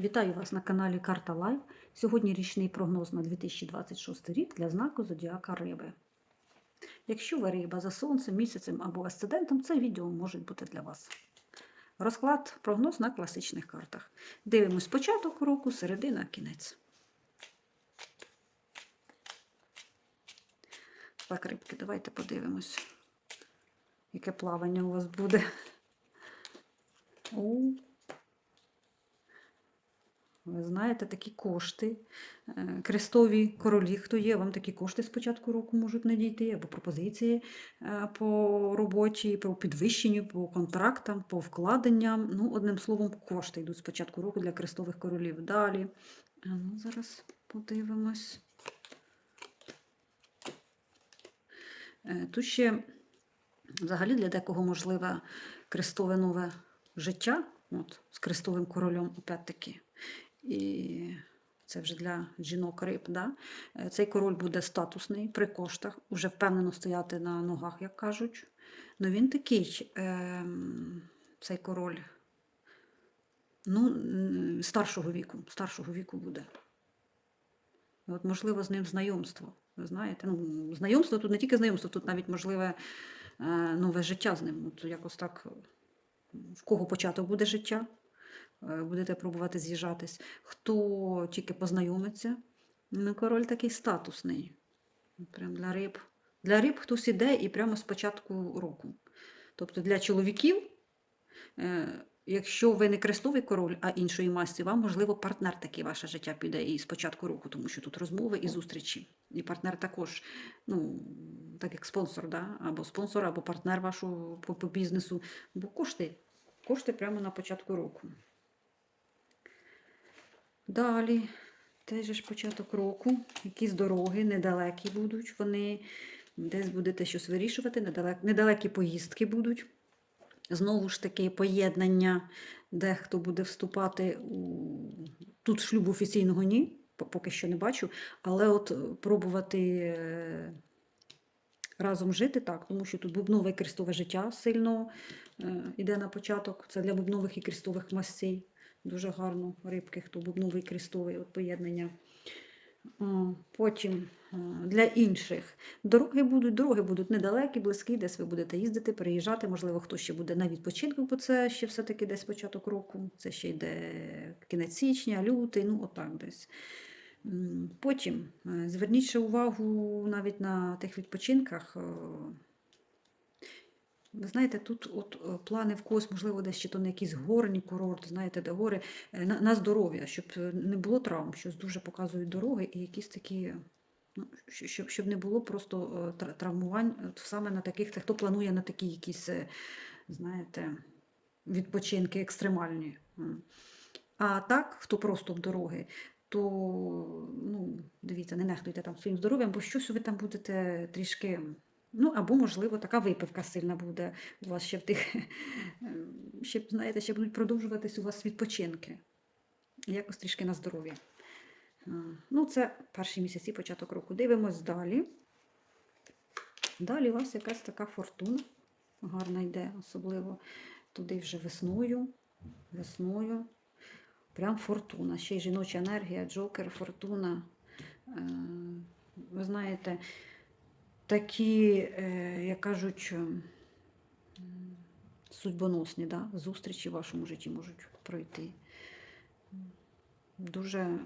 Вітаю вас на каналі Карта Лайв. Сьогодні річний прогноз на 2026 рік для знаку Зодіака Риби. Якщо ви риба за сонцем, місяцем або асцендентом, це відео може бути для вас. Розклад прогноз на класичних картах. Дивимось початок року, середина, кінець. Так, рибки, давайте подивимось, яке плавання у вас буде. Ви знаєте, такі кошти, е, крестові королі, хто є, вам такі кошти з початку року можуть надійти, або пропозиції е, по роботі, по підвищенню, по контрактам, по вкладенням. Ну, одним словом, кошти йдуть з початку року для крестових королів. Далі. Ну, зараз подивимось. Е, Тут ще взагалі для декого можливе крестове нове життя, от, з крестовим королем, опять-таки. І це вже для жінок риб. Да? Е, Цей король буде статусний при коштах, уже впевнено стояти на ногах, як кажуть. Ну він такий, ем, цей король, ну, старшого віку, старшого віку буде. От, можливо, з ним знайомство. Ви знаєте, ну, знайомство тут не тільки знайомство, тут навіть можливе е, нове життя з ним. От якось так, в кого початок буде життя, е, будете пробувати з'їжджатись. Хто тільки познайомиться, ну, король такий статусний. Прям для риб. Для риб хтось іде і прямо з початку року. Тобто для чоловіків, е, якщо ви не крестовий король, а іншої масті, вам, можливо, партнер такий ваше життя піде і з початку року, тому що тут розмови і зустрічі. І партнер також, ну, так як спонсор, да? або спонсор, або партнер вашого по бізнесу, бо кошти, кошти прямо на початку року. Далі, теж ж початок року, якісь дороги недалекі будуть, вони десь будете щось вирішувати, недалек, недалекі поїздки будуть. Знову ж таки, поєднання, дехто буде вступати у тут шлюбу офіційного ні, поки що не бачу, але от е, пробувати е, разом жити так, тому що тут бубнове і крестове життя сильно е, йде на початок. Це для бубнових і крестових мастей. Дуже гарно рибки, хто бубновий і крестовий от поєднання. Потім е, для інших дороги будуть, дороги будуть недалекі, близькі, десь ви будете їздити, переїжджати. Можливо, хтось ще буде на відпочинку, бо це ще все-таки десь початок року. Це ще йде кінець січня, лютий, ну отак десь. Потім е, зверніть увагу навіть на тих відпочинках. Ви знаєте, тут от е, плани в когось, можливо, десь чи то на якийсь горні курорт, знаєте, де гори, е, на, на здоров'я, щоб е, не було травм, щось дуже показують дороги і якісь такі, ну, щоб, щоб не було просто травмувань саме на таких, це хто планує на такі якісь, знаєте, відпочинки екстремальні. А так, хто просто в дороги, то ну, дивіться, не нехтуйте там своїм здоров'ям, бо щось ви там будете трішки. Ну, або, можливо, така випивка сильна буде у вас ще в тих, ще, знаєте, ще будуть продовжуватись у вас відпочинки. Якось трішки на здоров'я. Ну, це перші місяці, початок року. Дивимось далі. Далі у вас якась така фортуна гарна йде, особливо туди вже весною. Весною. Прям фортуна. Ще й жіноча енергія, джокер, фортуна. Е, Ви знаєте, такі, е, як кажуть, судьбоносні да? зустрічі в вашому житті можуть пройти. Дуже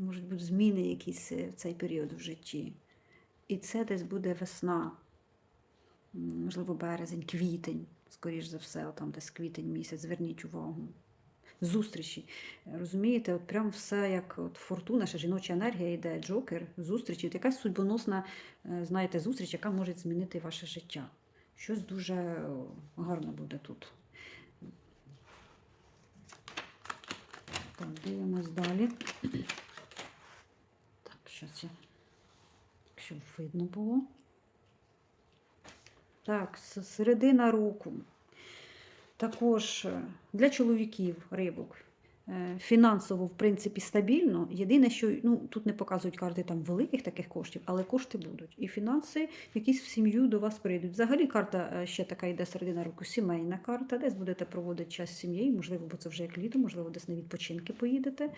можуть бути зміни якісь е, в цей період в житті. І це десь буде весна, можливо, березень, квітень, скоріш за все, там десь квітень місяць, зверніть увагу. Зустрічі. Е, Розумієте, от прям все як от фортуна, ще жіноча енергія йде, джокер, зустрічі. От якась судьбоносна, е, знаєте, зустріч, яка може змінити ваше життя. Щось дуже е, гарне буде тут. Так, дивимось далі. Так, щас я, щоб видно було. Так, середина року. Також е, для чоловіків рибок. Е, Фінансово, в принципі, стабільно. Єдине, що ну, тут не показують карти там великих таких коштів, але кошти будуть. І фінанси якісь в сім'ю до вас прийдуть. Взагалі карта е, ще така йде середина року, сімейна карта, десь будете проводити час з сім'єю, можливо, бо це вже як літо, можливо, десь на відпочинки поїдете.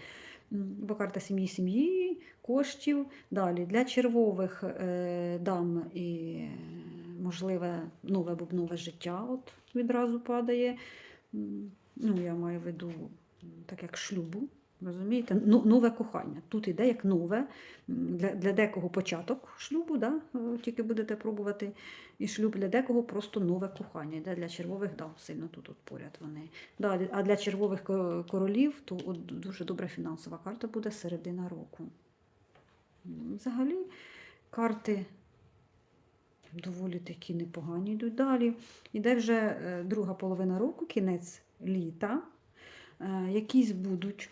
Бо карта сім'ї, сім'ї, коштів. Далі для червових дам і можливе нове бубнове життя от відразу падає. Ну, я маю в виду, так як шлюбу. Розумієте, Ну, нове кохання. Тут іде як нове. Для, для декого початок шлюбу, да? е, тільки будете пробувати. І шлюб для декого просто нове кохання. Йде для червових да, сильно тут от поряд вони. Да, а для червових королів то от дуже добра фінансова карта буде середина року. Взагалі карти доволі такі непогані йдуть далі. Іде вже е, друга половина року, кінець літа. Е, Якісь будуть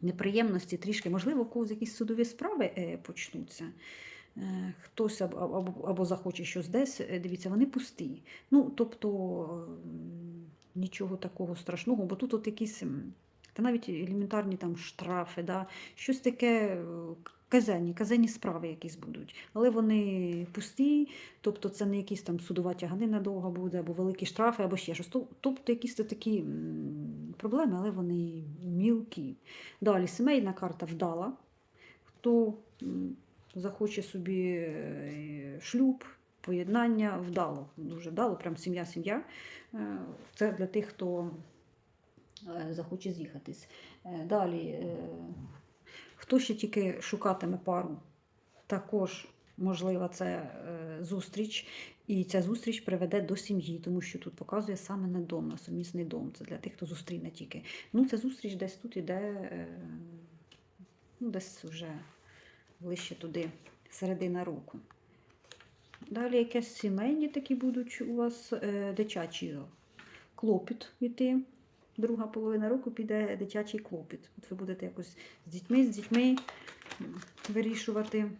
неприємності трішки, можливо, у когось якісь судові справи е, почнуться. Хтось або, або, або захоче щось десь, дивіться, вони пусті. Ну, тобто нічого такого страшного, бо тут от якісь та навіть елементарні там штрафи, да, щось таке казенні, казенні справи якісь будуть. Але вони пусті, тобто це не якісь там судова тяганина довга буде, або великі штрафи, або ще щось. Тобто якісь такі проблеми, але вони мілкі. Далі сімейна карта вдала. Хто захоче собі е, шлюб, поєднання вдало, дуже вдало, прям сім'я-сім'я. Е, Це для тих, хто е, захоче з'їхатись. Далі, хто ще тільки шукатиме пару, також можлива це е, зустріч. І ця зустріч приведе до сім'ї, тому що тут показує саме не дом, а сумісний дом. Це для тих, хто зустріне тільки. Ну, ця зустріч десь тут іде, е, ну, десь вже ближче туди, середина року. Далі якісь сімейні такі будуть у вас е, дитячі клопіт йти. Друга половина року піде дитячий клопіт. От ви будете якось з дітьми, з дітьми вирішувати.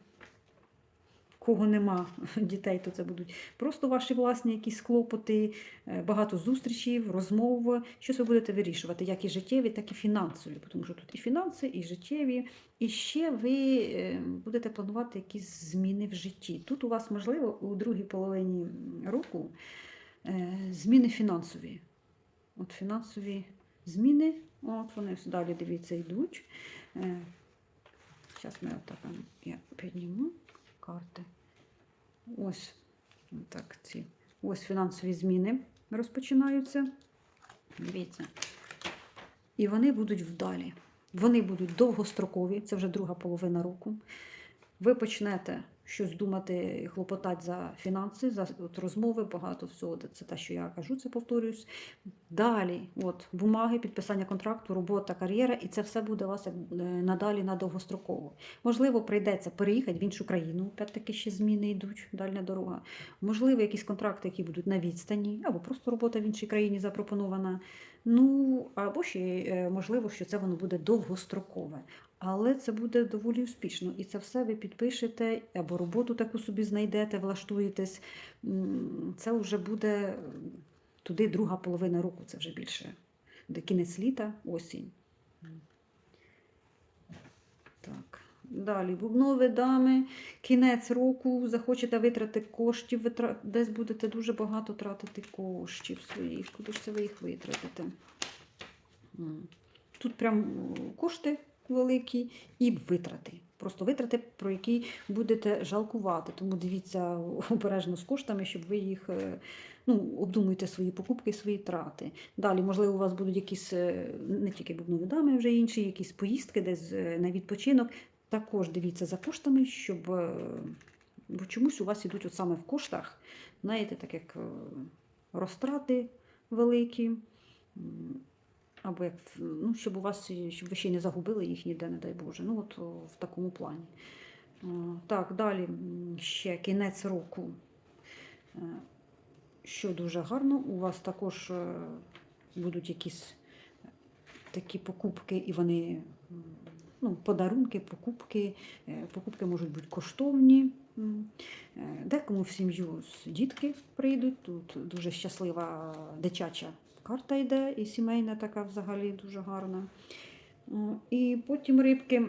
Кого нема дітей, то це будуть просто ваші власні якісь клопоти, е, багато зустрічей, розмов. Щось ви будете вирішувати, як і життєві, так і фінансові, тому що тут і фінанси, і життєві. І ще ви е, будете планувати якісь зміни в житті. Тут у вас, можливо, у другій половині року е, зміни фінансові. От фінансові зміни, от вони далі, дивіться, йдуть. Зараз ми отак ем, я підніму карти. Ось так, ці. Ось фінансові зміни розпочинаються. Дивіться. І вони будуть вдалі. Вони будуть довгострокові, це вже друга половина року. Ви почнете щось думати і хлопотати за фінанси, за от розмови, багато всього. Це те, що я кажу, це повторюсь. Далі, от бумаги, підписання контракту, робота, кар'єра, і це все буде у вас як, е, надалі на довгостроково. Можливо, прийдеться переїхати в іншу країну, опять-таки ще зміни йдуть, дальня дорога. Можливо, якісь контракти, які будуть на відстані, або просто робота в іншій країні запропонована. Ну, або ще е, можливо, що це воно буде довгострокове. Але це буде доволі успішно. І це все ви підпишете, або роботу таку собі знайдете, влаштуєтесь. Це вже буде туди друга половина року, це вже більше. Де кінець літа, осінь. Так. Далі, бубнові дами, кінець року, захочете витрати коштів, ви тра- десь будете дуже багато тратити коштів своїх. Куди ж це ви їх витратите? Тут прям кошти великі і витрати. Просто витрати, про які будете жалкувати. Тому дивіться обережно з коштами, щоб ви їх е, ну, обдумуйте свої покупки, свої трати. Далі, можливо, у вас будуть якісь е, не тільки бубнові дами, вже інші, якісь поїздки десь е, на відпочинок. Також дивіться за коштами, щоб бо чомусь у вас ідуть от саме в коштах, знаєте, так як розтрати великі. Або як, ну, щоб у вас, щоб ви ще не загубили їх ніде, не дай Боже. Ну, от в такому плані. Так, далі ще кінець року. Е, Що дуже гарно, у вас також е, будуть якісь такі покупки, і вони ну, подарунки, покупки. Е, Покупки можуть бути коштовні. Е, Декому в сім'ю дітки прийдуть. Тут дуже щаслива дитяча карта йде, і сімейна така взагалі дуже гарна. І потім рибки,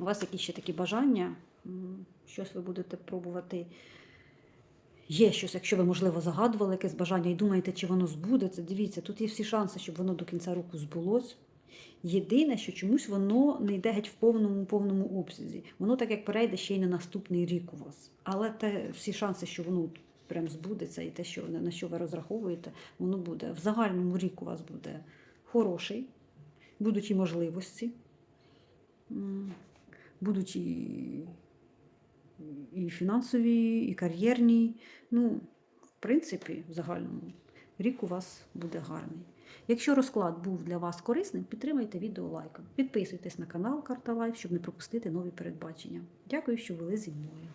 у вас якісь ще такі бажання, щось ви будете пробувати. Є щось, якщо ви, можливо, загадували якесь бажання і думаєте, чи воно збудеться. Дивіться, тут є всі шанси, щоб воно до кінця року збулось. Єдине, що чомусь воно не йде геть в повному повному обсязі. Воно так як перейде ще й на наступний рік у вас. Але те, всі шанси, що воно прям збудеться, і те, що на що ви розраховуєте, воно буде. В загальному рік у вас буде хороший, будуть і можливості, будуть і, і фінансові, і кар'єрні. Ну, в принципі, в загальному рік у вас буде гарний. Якщо розклад був для вас корисним, підтримайте відео лайком. Підписуйтесь на канал Карта Лайф, щоб не пропустити нові передбачення. Дякую, що були зі мною.